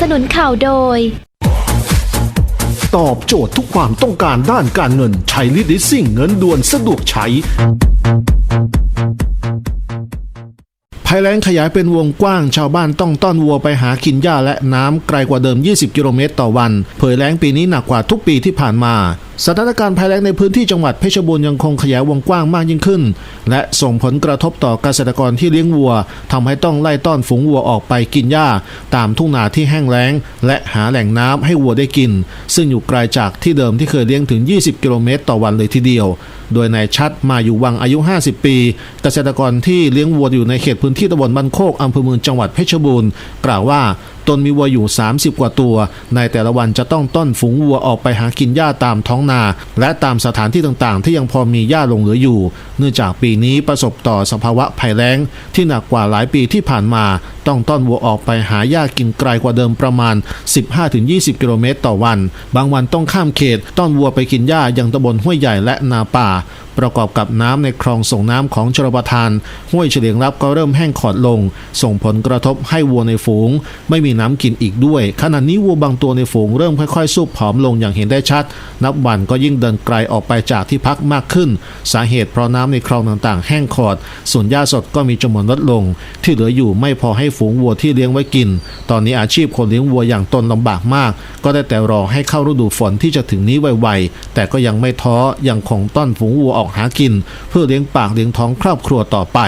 สนุนข่าวโดย ตอบโจทย์ทุกความต้องการด้านการเงินใช้ลิดิซิ่งเงินด่วนสะดวกใช้ภัยแล้งขยายเป็นวงกว้างชาวบ้านต้องต้อนวัวไปหากินหญ้าและน้ำไกลกว่าเดิม 20 กิโลเมตรต่อวัน เผยแล้งปีนี้หนักกว่าทุกปีที่ผ่านมาสถานการณ์ภัยแล้งในพื้นที่จังหวัดเพชรบูรณ์ยังคงขยายวงกว้างมากยิ่งขึ้น และส่งผลกระทบต่อเกษตรกรที่เลี้ยงวัวทำให้ต้องไล่ต้อนฝูงวัวออกไปกินหญ้า ตามทุ่งนาที่แห้งแล้ง และหาแหล่งน้ำให้วัวได้กิน ซึ่งอยู่ไกลจากที่เดิมที่เคยเลี้ยงถึง 20 กิโลเมตรต่อวันเลยทีเดียว โดยนายชัดมาอยู่วังอายุ 50 ปี เกษตรกรที่เลี้ยงวัวอยู่ในเขตพื้นที่ตำบลบ้านโคกอำเภอเมืองจังหวัดเพชรบูรณ์กล่าวว่าตนมีวัวอยู่ 30 กว่าตัว ในแต่ละวันจะต้องต้อนฝูงวัวออกไปหากินหญ้าตามท้องนา และตามสถานที่ต่างๆ ที่ยังพอมีหญ้าลงเหลืออยู่ เนื่องจากปีนี้ประสบต่อสภาวะภัยแล้ง ที่หนักกว่าหลายปีที่ผ่านมา ต้องต้อนวัวออกไปหาหญ้ากินไกลกว่าเดิมประมาณ 15-20 กิโลเมตรต่อวัน บางวันต้องข้ามเขตต้อนวัวไปกินหญ้ายังตำบลห้วยใหญ่และนาป่าประกอบกับน้ำในคลองส่งน้ำของชลประทาน ห้วยเฉลียงรับก็เริ่มแห้งขอดลง ส่งผลกระทบให้วัวในฝูง ไม่มีน้ำกินอีกด้วย ขณะนี้วัวบางตัวในฝูงเริ่มค่อยๆสูบผอมลงอย่างเห็นได้ชัด นับวันก็ยิ่งเดินไกลออกไปจากที่พักมากขึ้น สาเหตุเพราะน้ำในคลองต่างๆ แห้งขอด ส่วนหญ้าสดก็มีจำนวนลดลง ที่เหลืออยู่ไม่พอให้ฝูงวัวที่เลี้ยงไว้กิน ตอนนี้อาชีพคนเลี้ยงวัวอย่างตนลำบากมาก ก็ได้แต่รอให้เข้าฤดูฝนที่จะถึงนี้ไวๆแต่ก็ยังไม่ท้อยังคงต้อนฝูงวัวออกหากิน เพื่อเลี้ยงปากเลี้ยงท้องครอบครัวต่อไป